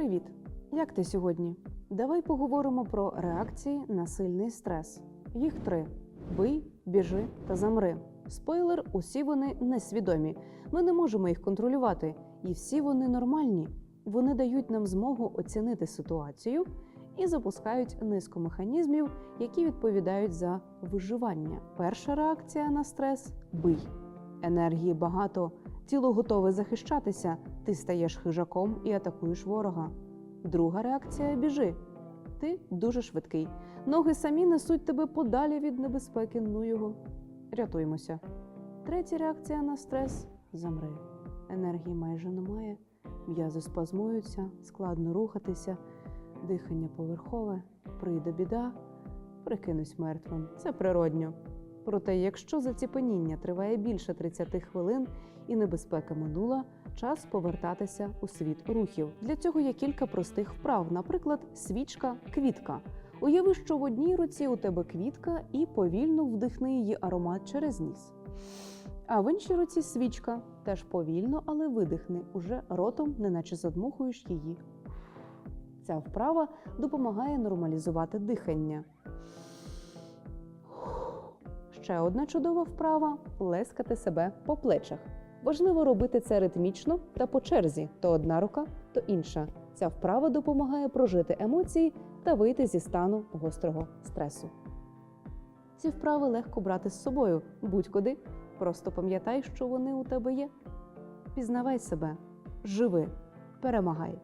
Привіт! Як ти сьогодні? Давай поговоримо про реакції на сильний стрес. Їх три: бий, біжи та замри. Спойлер, усі вони несвідомі. Ми не можемо їх контролювати, і всі вони нормальні. Вони дають нам змогу оцінити ситуацію і запускають низку механізмів, які відповідають за виживання. Перша реакція на стрес бий. Енергії багато, тіло готове захищатися, ти стаєш хижаком і атакуєш ворога. Друга реакція біжи. Ти дуже швидкий. Ноги самі несуть тебе подалі від небезпеки, ну його. Рятуємося. Третя реакція на стрес замри. Енергії майже немає, м'язи спазмуються, складно рухатися, дихання поверхове, прийде біда, прикинусь мертвим. Це природньо. Проте, якщо заціпеніння триває більше 30 хвилин і небезпека минула, час повертатися у світ рухів. Для цього є кілька простих вправ, наприклад, свічка, квітка. Уяви, що в одній руці у тебе квітка, і повільно вдихни її аромат через ніс. А в іншій руці свічка теж повільно, але видихни уже ротом, неначе задмухуєш її. Ця вправа допомагає нормалізувати дихання. Ще одна чудова вправа лескати себе по плечах. Важливо робити це ритмічно та по черзі: то одна рука, то інша. Ця вправа допомагає прожити емоції та вийти зі стану гострого стресу. Ці вправи легко брати з собою будь-куди. Просто пам'ятай, що вони у тебе є. Пізнавай себе, живи, перемагай.